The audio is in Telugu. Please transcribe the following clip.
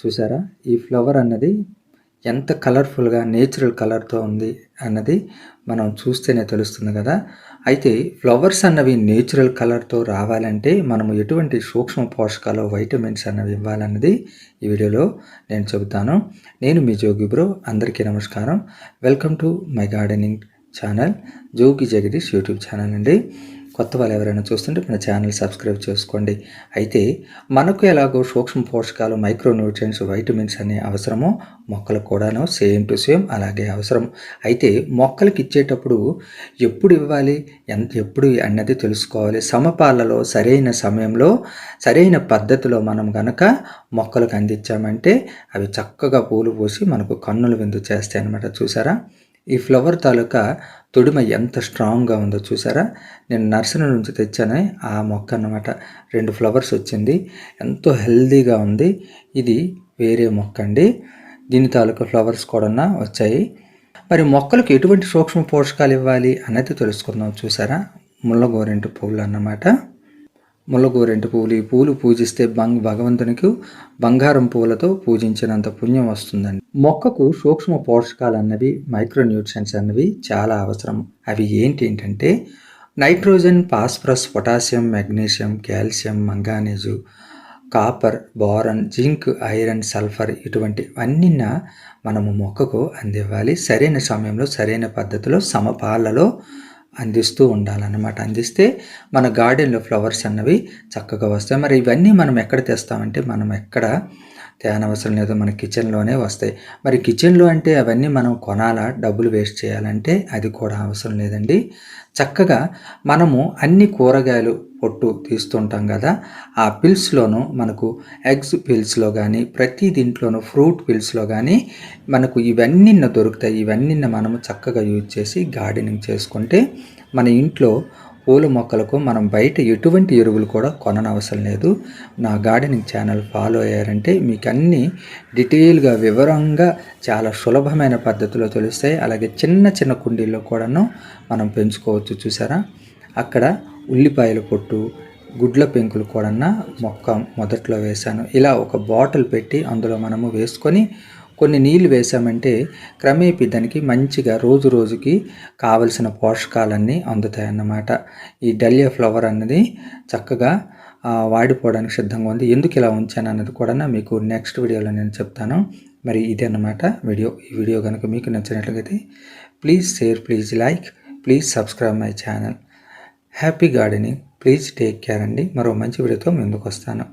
చూసారా? ఈ ఫ్లవర్ అన్నది ఎంత కలర్ఫుల్గా నేచురల్ కలర్తో ఉంది అన్నది మనం చూస్తేనే తెలుస్తుంది కదా. అయితే ఫ్లవర్స్ అన్నవి నేచురల్ కలర్తో రావాలంటే మనము ఎటువంటి సూక్ష్మ పోషకాలు వైటమిన్స్ అన్నవి ఇవ్వాలన్నది ఈ వీడియోలో నేను చెబుతాను. నేను మీ జోగి బ్రో అందరికీ నమస్కారం. Welcome to my gardening channel Jogi Jagadeesh YouTube channel అండి. కొత్త వాళ్ళు ఎవరైనా చూస్తుంటే మన ఛానల్ సబ్స్క్రైబ్ చేసుకోండి. అయితే మనకు ఎలాగో సూక్ష్మ పోషకాలు మైక్రోన్యూట్రియన్స్ వైటమిన్స్ అనే అవసరమో మొక్కలకు కూడాను సేమ్ టు సేమ్ అలాగే అవసరం. అయితే మొక్కలకి ఇచ్చేటప్పుడు ఎప్పుడు ఇవ్వాలి? ఎంత ఎప్పుడు అన్నది తెలుసుకోవాలి. సమపాలలో సరైన సమయంలో సరైన పద్ధతిలో మనం కనుక మొక్కలకు అందించామంటే అవి చక్కగా పూలు పోసి మనకు కన్నులు విందు చేస్తాయి అన్నమాట చూసారా? ఈ ఫ్లవర్ తాలూకా తొడిమ ఎంత స్ట్రాంగ్గా ఉందో చూసారా? నేను నర్సరీ నుంచి తెచ్చాను ఆ మొక్క అన్నమాట. రెండు ఫ్లవర్స్ వచ్చింది. ఎంతో హెల్దీగా ఉంది. ఇది వేరే మొక్క అండి. దీని తాలూకా ఫ్లవర్స్ కూడా వచ్చాయి. మరి మొక్కలకు ఎటువంటి సూక్ష్మ పోషకాలు ఇవ్వాలి అనేది తెలుసుకుందాం చూసారా? ముళ్ళ పువ్వులు అన్నమాట. ముల్లగోరెంటు పువ్వులు. ఈ పూలు పూజిస్తే బంగ్ భగవంతునికి బంగారం పువ్వులతో పూజించినంత పుణ్యం వస్తుందండి. మొక్కకు సూక్ష్మ పోషకాలు అన్నవి మైక్రోన్యూట్రియన్స్ అన్నవి చాలా అవసరం. అవి ఏంటి ఏంటంటే nitrogen phosphorus potassium magnesium calcium manganese copper boron zinc iron sulphur ఇటువంటి అన్నీ మనము మొక్కకు అందివ్వాలి. సరైన సమయంలో సరైన పద్ధతిలో సమపాలలో అందిస్తూ ఉండాలన్నమాట. అందిస్తే మన గార్డెన్లో ఫ్లవర్స్ అన్నవి చక్కగా వస్తాయి. మరి ఇవన్నీ మనం ఎక్కడ తెస్తామంటే మనం ఎక్కడ తేనవసరం లేదు మన కిచెన్లోనే వస్తాయి. మరి కిచెన్లో అంటే అవన్నీ మనం కొనాలా? డబ్బులు వేస్ట్ చేయాలంటే అది కూడా అవసరం లేదండి. చక్కగా మనము అన్ని కూరగాయలు పొట్టు తీస్తుంటాం కదా ఆ పిల్స్లోనూ మనకు ఎగ్స్ పిల్స్లో కానీ ప్రతి దీంట్లోనూ ఫ్రూట్ పిల్స్లో కానీ మనకు ఇవన్నీ దొరుకుతాయి. ఇవన్నీ మనము చక్కగా యూజ్ చేసి గార్డెనింగ్ చేసుకుంటే మన ఇంట్లో పూల మొక్కలకు మనం బయట ఎటువంటి ఎరువులు కూడా కొననవసరం లేదు. నా గార్డెనింగ్ ఛానల్ ఫాలో అయ్యారంటే మీకు అన్నీ డీటెయిల్గా వివరంగా చాలా సులభమైన పద్ధతిలో తెలుస్తాయి. అలాగే చిన్న చిన్న కుండీల్లో కూడాను మనం పెంచుకోవచ్చు. చూసారా? అక్కడ ఉల్లిపాయల పొట్టు గుడ్ల పెంకులు కూడా మొక్క మొదట్లో వేశాను. ఇలా ఒక బాటిల్ పెట్టి అందులో మనము వేసుకొని కొన్ని నీళ్ళు వేసామంటే క్రమేపీ దానికి మంచిగా రోజు రోజుకి కావలసిన పోషకాలన్నీ అందుతాయి అన్నమాట ఈ డలియా ఫ్లవర్ అన్నది చక్కగా వాడిపోవడానికి సిద్ధంగా ఉంది. ఎందుకు ఇలా ఉంచాను అన్నది కూడా మీకు నెక్స్ట్ వీడియోలో నేను చెప్తాను. మరి ఇదే అన్నమాట వీడియో. ఈ వీడియో కనుక మీకు నచ్చినట్లయితే please share please like please subscribe my channel. Happy gardening. Please take care అండి. మరో మంచి వీడియోతో ముందుకు వస్తాను.